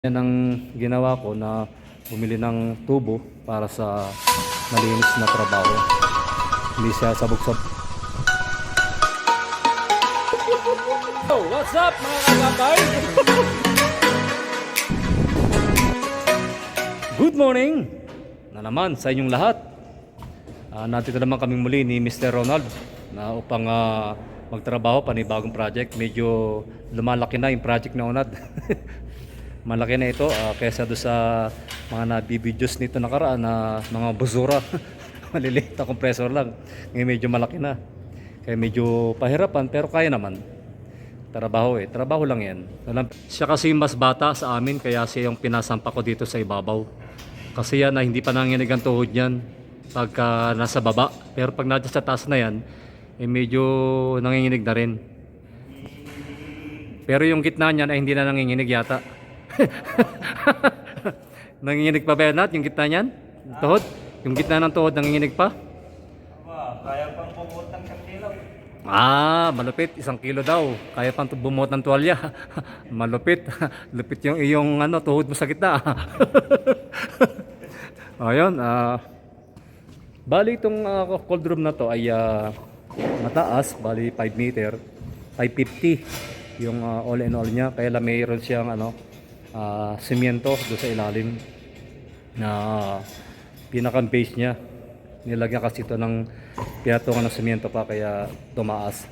Yan ang ginawa ko na bumili ng tubo para sa malinis na trabaho. Hindi siya sabog-sabog. Oh, what's up mga kakapay? Good morning na naman sa inyong lahat. Ah, nandito naman kami muli ni Mr. Ronald na upang ah, magtrabaho panibagong project. Medyo lumalaki na yung project na unad. Malaki na ito ah, kaysa do sa mga nabibidyo's nito nakaraan na mga busura. Maliliit na compressor lang. Ngayon medyo malaki na. Kaya medyo pahirapan pero kaya naman. Trabaho eh. Trabaho lang yan. Alam, siya kasi mas bata sa amin kaya siya yung pinasampa ko dito sa ibabaw. Kasi yan na hindi pa nanginig ang tuhod niyan pagka nasa baba. Pero pag nasa sa taas na yan, eh medyo nanginginig na rin. Pero yung gitna niyan ay hindi na nanginginig yata. nanginginig pa ba yan Nat? Yung gitna niyan? Yung Tuhod? Yung gitna ng tuhod nanginginig pa? Aba, kaya pang pumot ng kilo. Ah, malupit. Isang kilo daw. Kaya pang bumuot ng tuwalya. malupit. Lupit yung iyong ano, tuhod mo sa gitna. Ayun. ah bali itong ah, cold room na to ay ah, mataas. Bali 5 meter. 550 yung ah, all in all niya. Kaya lang mayroon siyang ano, ah, semento doon sa ilalim na pinakang base niya. Nilagyan kasi ito ng pinatungan ng semento pa kaya tumaas.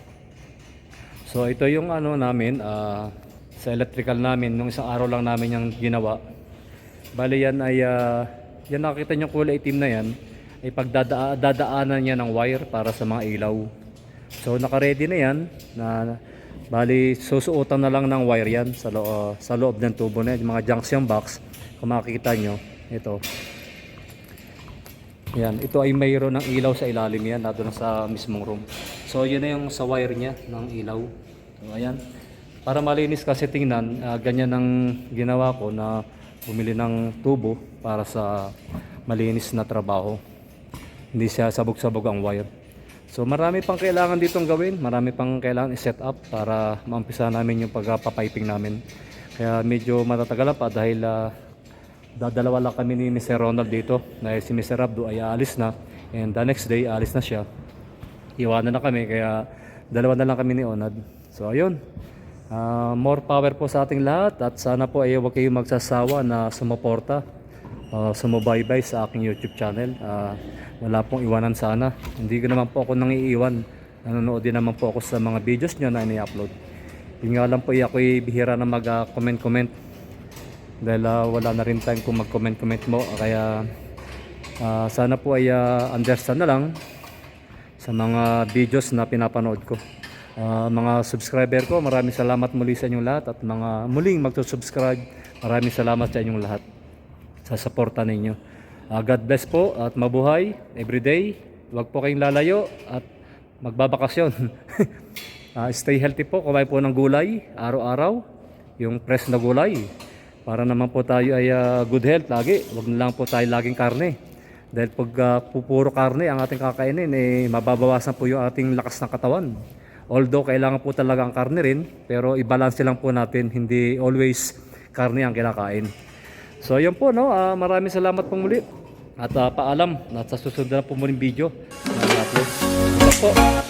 So ito yung ano namin ah, sa electrical namin nung isang araw lang namin yung ginawa. Bali yan ay ah, yan nakita niyo kulay itim na yan ay pagdadaanan niya ng wire para sa mga ilaw. So naka-ready na yan na bali susuotan na lang ng wire yan sa, lo- sa loob ng tubo na yan, yung mga junction box kung makikita nyo ito yan, ito ay mayroon ng ilaw sa ilalim yan, na sa mismong room. So, yun na yung sa wire niya ng ilaw. So, ayan. Para malinis kasi tingnan, ah, ganyan ang ginawa ko na bumili ng tubo para sa malinis na trabaho. Hindi siya sabog-sabog ang wire. So, marami pang kailangan ditong gawin. Marami pang kailangan i-set up para maumpisa namin yung pagpapiping namin. Kaya medyo matatagalan pa dahil ah, dadalawa lang kami ni Mr. Ronald dito dahil si Mr. Abdo ay aalis na and the next day aalis na siya iwanan na kami kaya dalawa na lang kami ni Onad so ayun Ah, more power po sa ating lahat at sana po ay huwag kayong magsasawa na sumuporta uh, sumubaybay sa aking YouTube channel. Ah, wala pong iwanan sana. Hindi ko naman po ako nangiiwan. Nanonood din naman po ako sa mga videos nyo na ini-upload. Yun nga lang po ako'y bihira na mag-comment-comment. Dahil ah, wala na rin time kung mag-comment-comment mo. Kaya ah, sana po ay ah, understand na lang sa mga videos na pinapanood ko. Ah, mga subscriber ko maraming salamat muli sa inyong lahat. At mga muling magsusubscribe maraming salamat sa inyong lahat sa suporta ninyo Ah, God bless po at mabuhay everyday huwag po kayong lalayo at magbabakasyon Ah, stay healthy po kumain po ng gulay araw-araw yung fresh na gulay para naman po tayo ay ah, good health lagi. Huwag na lang po tayo laging karne. Dahil pag ah, pupuro karne ang ating kakainin, eh, mababawasan po yung ating lakas ng katawan. Although kailangan po talaga ang karne rin, pero i-balance lang po natin, hindi always karne ang kinakain. So yun po, no? Ah, maraming salamat po muli. At ah, paalam, at sa susunod na po muling video upload. po.